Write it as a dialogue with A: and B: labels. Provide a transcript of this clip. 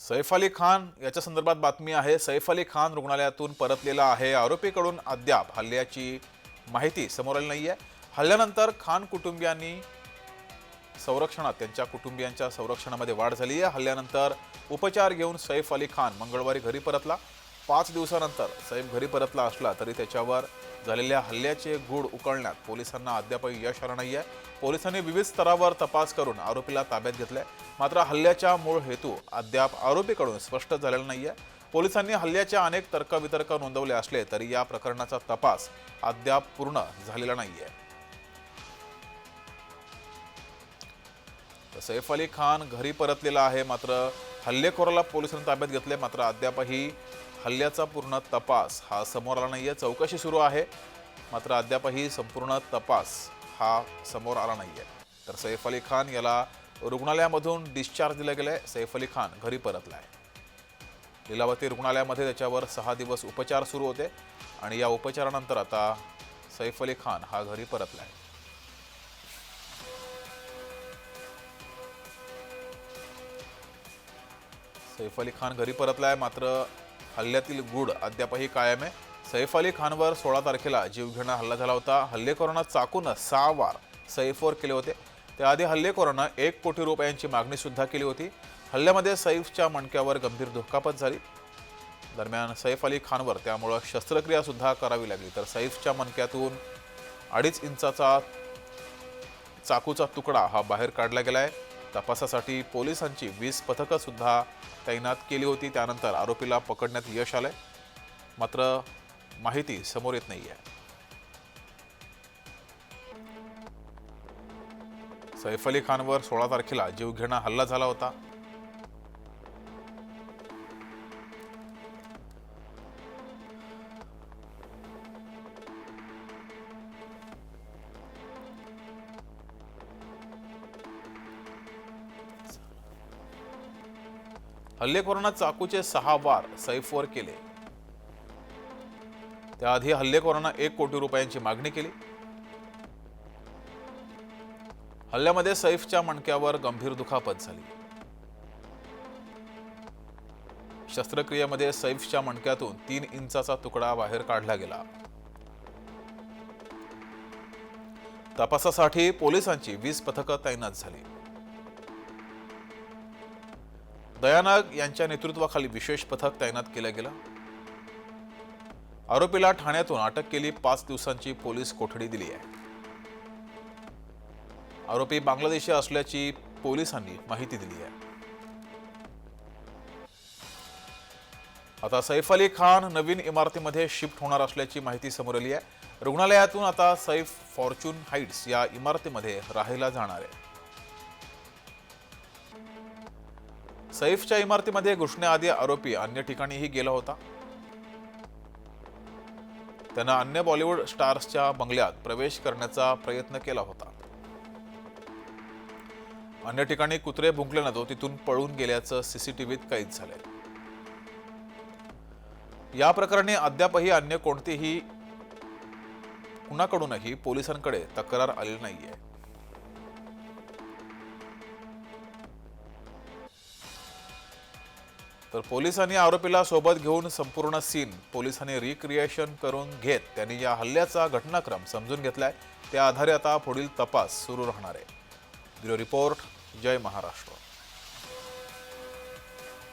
A: सैफ अली खान याच्या संदर्भात बातमी आहे. सैफ अली खान रुग्णालयातून परतलेला आहे. आरोपीकडून अद्याप हल्ल्याची माहिती समोर आली नाही आहे हल्ल्यानंतर खान कुटुंबियांनी संरक्षणात त्यांच्या कुटुंबियांच्या संरक्षणामध्ये वाढ झाली आहे हल्ल्यानंतर उपचार घेऊन सैफ अली खान मंगळवारी घरी परतला. पाच दिवसानंतर सैफ घरी परतला असला तरी त्याच्यावर झालेल्या हल्ल्याचे गूढ उकळण्यात पोलिसांना अद्यापही यश आलं नाही आहे पोलिसांनी विविध स्तरावर तपास करून आरोपीला ताब्यात घेतलाय. मात्र हल्ल्याच्या मूळ हेतू अद्याप आरोपीकडून स्पष्ट झालेला नाही आहे पोलिसांनी हल्ल्याच्या अनेक तर्कवितर्क नोंदवले असले तरी या प्रकरणाचा तपास अद्याप पूर्ण झालेला नाही आहे सैफ अली खान घरी परतलेला आहे मात्र हल्लेखोराला पोलिसांनी ताब्यात घेतले मात्र अद्यापही हल्ल्याचा पूर्ण तपास हा समोर आला नाही आहे चौकशी सुरू आहे मात्र अद्यापही संपूर्ण तपास हा समोर आला नाही आहे तर सैफ अली खान याला रुग्णालयामधून डिस्चार्ज दिलं आहे सैफ अली खान घरी परतला आहे लिलावती रुग्णालयामध्ये त्याच्यावर सहा दिवस उपचार सुरू होते आणि या उपचारानंतर आता सैफ अली खान हा घरी परतला आहे सैफ अली खान घरी परतला आहे मात्र हल्ल्यातील गूढ अद्यापही कायम आहे. सैफ अली खानवर सोळा तारखेला जीवघेणा हल्ला झाला होता. हल्लेखोरांना चाकून सहा वार सैफवर केले होते. त्याआधी हल्लेखोरांना एक कोटी रुपयांची मागणीसुद्धा केली होती. हल्ल्यामध्ये सैफच्या मणक्यावर गंभीर दुखापत झाली. दरम्यान सैफ अली खानवर त्यामुळं शस्त्रक्रियासुद्धा करावी लागली. तर सैफच्या मणक्यातून अडीच इंचाचा चाकूचा तुकडा हा बाहेर काढला गेला आहे तपासासाठी पोलिसांची वीस पथकं सुद्धा तैनात केली होती. त्यानंतर आरोपीला पकडण्यात यश आलंय. मात्र माहिती समोर येत नाहीये. सैफ अली खानवर सोळा तारखेला जीवघेणा हल्ला झाला होता. हल्लेखोरांना चाकूचे सहा वार सैफवर केले. त्याआधी हल्लेखोरांना एक कोटी रुपयांची मागणी केली. हल्ल्यामध्ये सैफच्या मणक्यावर गंभीर दुखापत झाली. शस्त्रक्रियेमध्ये सैफच्या मणक्यातून तीन इंचाचा तुकडा बाहेर काढला गेला. तपासासाठी पोलिसांची वीस पथकं तैनात झाली. दयानाग यांच्या नेतृत्वाखाली विशेष पथक तैनात केलं गेलं. आरोपीला ठाण्यातून अटक केली पाच दिवसांची पोलीस कोठडी दिली आहे. आरोपी बांगलादेशी असल्याची पोलिसांनी माहिती दिली आहे. आता सैफ अली खान नवीन इमारतीमध्ये शिफ्ट होणार असल्याची माहिती समोर आली आहे. रुग्णालयातून आता सैफ फॉर्च्यून हाईट्स या इमारतीमध्ये राहायला जाणार आहे. सैफच्या इमारतीमध्ये घुसण्याआधी आरोपी अन्य ठिकाणीही गेला होता. त्यानं अन्य बॉलिवूड स्टार्सच्या बंगल्यात प्रवेश करण्याचा प्रयत्न केला होता. अन्य ठिकाणी कुत्रे भुंकल्यानं तो तिथून पळून गेल्याचं सीसीटीव्हीत कैद झालंय. या प्रकरणी अद्यापही अन्य कोणतीही कुणाकडूनही पोलिसांकडे तक्रार आलेली नाहीये. तर पोलिसांनी आरोपीला सोबत घेऊन संपूर्ण सीन पोलिसांनी रिक्रिएशन करून घेत त्यांनी या हल्ल्याचा घटनाक्रम समजून घेतलाय त्या आधारे आता पुढील तपास सुरू राहणार आहे. ब्युरो रिपोर्ट जय महाराष्ट्र.